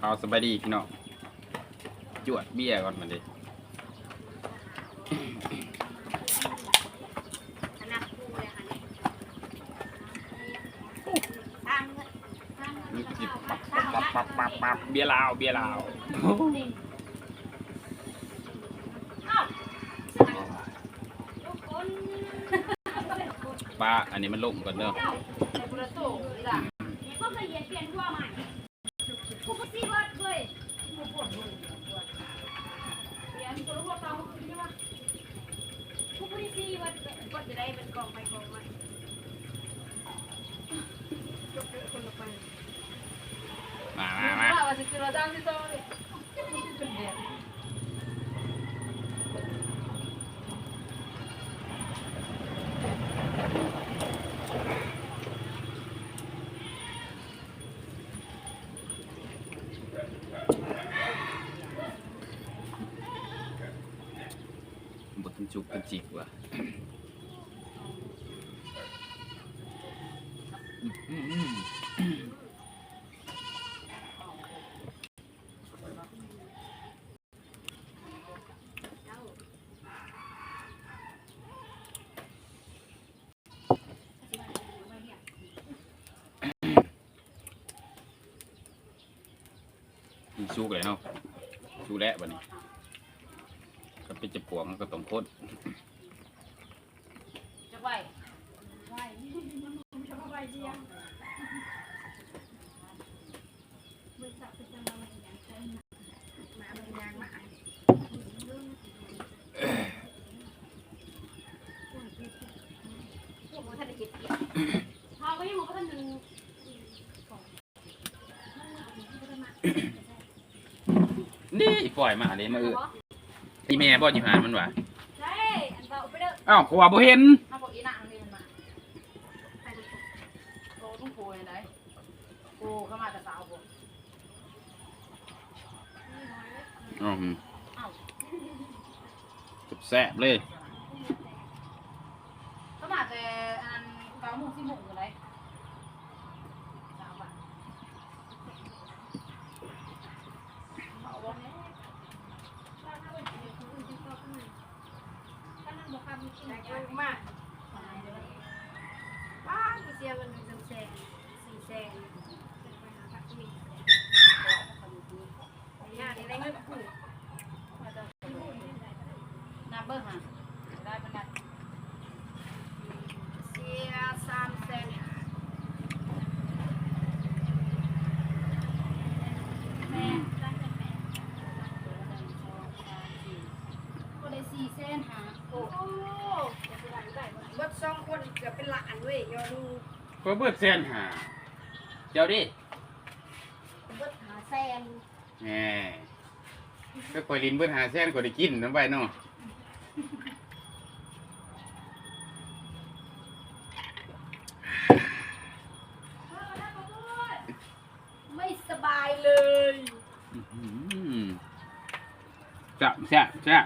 เอาสบายดีพี่น้องจวดเบี้ยก่อนมันดิอันนักคู่เลยค่ะนี่ทางเงินทางเงินนี่ทางจิบปับปับปับปับปับเบียร์ลาวเบี้ยลาวปลาอันนี้มันล่มก่อนเนอะ เจ้าในบุรโตเลยล่ะนี่ก็เคยเรียนเปลี่ยนทั่วใหม่ผู้ก็ซีวัดเลยผู้ปวดเลยเรียนตัวพวกเราคือใช่ไหมผู้ก็ซีวัดก็ จะได้เป็นกองไปกองมาจบเลยคนละไปมามามาว่าจะคือเราจ้างที่โตเลยเป็นเดือนบดทันจุกทันจิกว่ะ มีชุกเลยเนาะชุกแล้วบัดนี้ก็เป็นจะปวงก็ต้องพ่นจะไป หวพวกมันท่านได้เก็บเกี่ยวพอก็ยังบอกว่าท่านหนึ่งนี่ปล่อยมาเลยมาเอออีแม่บ่อยู่หานมันวะใช่อันเบาไปเด้ออ้าวขวาบ่เห็นมาบอกอีหนังนี่มันมาใครดู โตต้องโผล่ไหนโอ้เข้ามาแต่สาวผมอืมเอ้าแซ่บเลยเข้ามาแต่อันเก้าโมงสิบโมงอยู่ไหนสาวอะเอาวะเนี่ยมากป้ากูเสียวันหนึ่งแสนสี่ แสนไปหาพักที่ย่าได้เงินผูนับเบอร์หาได้เป็นได้เสียสามแสนแม่ได้เงินแม่ก็ได้สี่เส้นหาโอ้เบิดสองคนเกือบเป็นหลานเว้ยยอดูเพื่อเบิดแสนหา เจ้าดิเบิดหาแสนแหมก็คอยลินเบิดหาแสนก็ได้กินน้ำใบเนาะไม่สบายเลย อื้อหือแซ่บแซ่บแซ่บ